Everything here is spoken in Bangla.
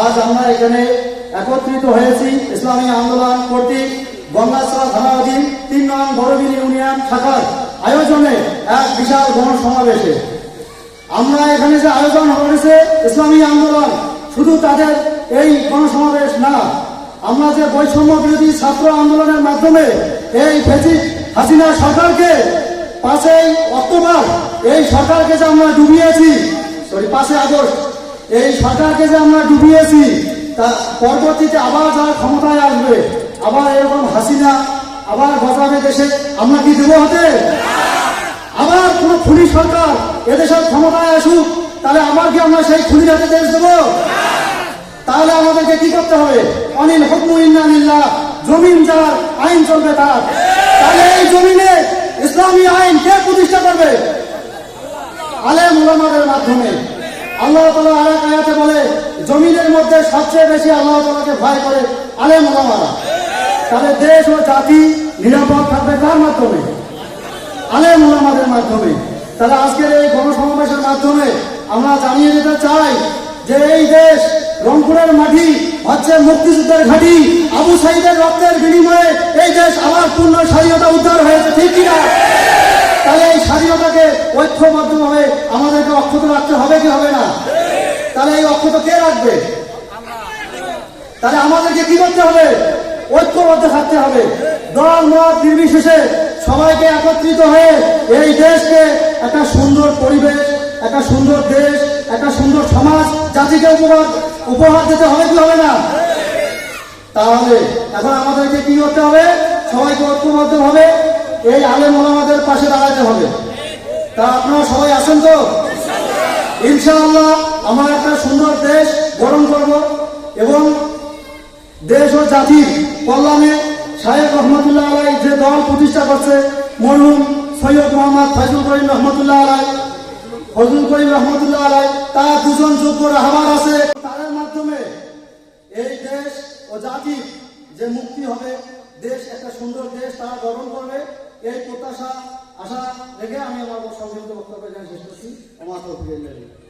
আজ আমরা এখানে একত্রিত হয়েছি ইসলামী আন্দোলন কর্তৃক গঙ্গাসরা থানাধীন তিন নং বড়বিল ইউনিয়ন শাখার আয়োজনে এক বিশাল গণসমাবেশে আমরা এখানে যে আয়োজন করেছে ইসলামী আন্দোলন, শুধু তাদের এই গণসমাবেশ না, আমরা যে বৈষম্য বিরোধী ছাত্র আন্দোলনের মাধ্যমে এই ফেসিস হাসিনা সরকারকে পাঁচই অক্টোবর এই সরকারকে যে আমরা ডুবিয়েছি সরি পাঁচই আগস্ট এই সরকারকে যে আমরা ডুবিয়েছি, তা পরবর্তীতে আবার যারা ক্ষমতায় আসবে, আবার এরকম হাসিনা, আবার বসাবে দেশে, আমরা কি দেবো হতে? আবার কোন খুনি সরকার এদেশের ক্ষমতায় আসুক, তাহলে আবার কি আমরা সেই খুনির হাতে দেশ দেবো? তাহলে আমাদেরকে কি করতে হবে? অনিল হুকমু ইন্নানিল্লাহ জমিন যার, আইন চলবে তার। ইসলামী আইন কে প্রতিষ্ঠা করবে? আলেম উলামাদের মাধ্যমে। আল্লাহ তালা আরেক আয়াতে বলে, জমিনের মধ্যে সবচেয়ে বেশি আল্লাহ তালাকে ভয় করে আলেম উলামারা। তাদের দেশ ও জাতি নিরাপদ থাকবে তার মাধ্যমে? আলেম ওলামাদের মাধ্যমে। তাহলে আজকের এই গণসমাবেশের মাধ্যমে আমরা জানিয়ে দিতে চাই যে এই দেশ রংপুরের মাটি, হচ্ছে মুক্তিযুদ্ধের ঘাঁটি। আবু সাইদের রক্তের বিনিময়ে এই দেশ আবার পূর্ণ স্বাধীনতা উদ্ধার হয়েছে ঠিক কিনা তাহলে এই স্বাধীনতাকে ঐক্যবদ্ধভাবে আমাদেরকে অক্ষত রাখতে হবে কি হবে না? তাহলে এই অক্ষত কে রাখবে? তাহলে আমাদেরকে কি করতে হবে? ঐক্যবদ্ধ থাকতে হবে। দল মত নির্বিশেষে সবাইকে একত্রিত হয়ে এই দেশকে একটা সুন্দর পরিবেশ, একটা সুন্দর দেশ, একটা সুন্দর সমাজ, জাতিকে উপহার উপহার দিতে হবে কি হবে না? তাহলে এখন আমাদেরকে কি করতে হবে? সবাইকে ঐক্যবদ্ধ হবে এই আলেম ওলামাদের পাশে দাঁড়াতে হবে। তা আপনারা সবাই আছেন তো? ইনশাআল্লাহ আমরা একটা সুন্দর দেশ গঠন করব এবং দেশ ও জাতির কল্যাণে শাহেদ রহমতুল্লাহ আলাই যে দল প্রতিষ্ঠা করছে, মরহুম সৈয়দ মোহাম্মদ ফজল করিম রহমতুল্লাহ আলাই ফজল করিম রহমতুল্লাহ আলাই, তার দুজন যোগ্য রাহবার আছে। তাদের মাধ্যমে এই দেশ ও জাতির যে মুক্তি হবে, দেশ একটা সুন্দর দেশ তারা গঠন করবে, এই প্রত্যাশা আশা রেখে আমি আমার সংক্ষিপ্ত বক্তব্য জানিয়ে শেষ করছি। আমার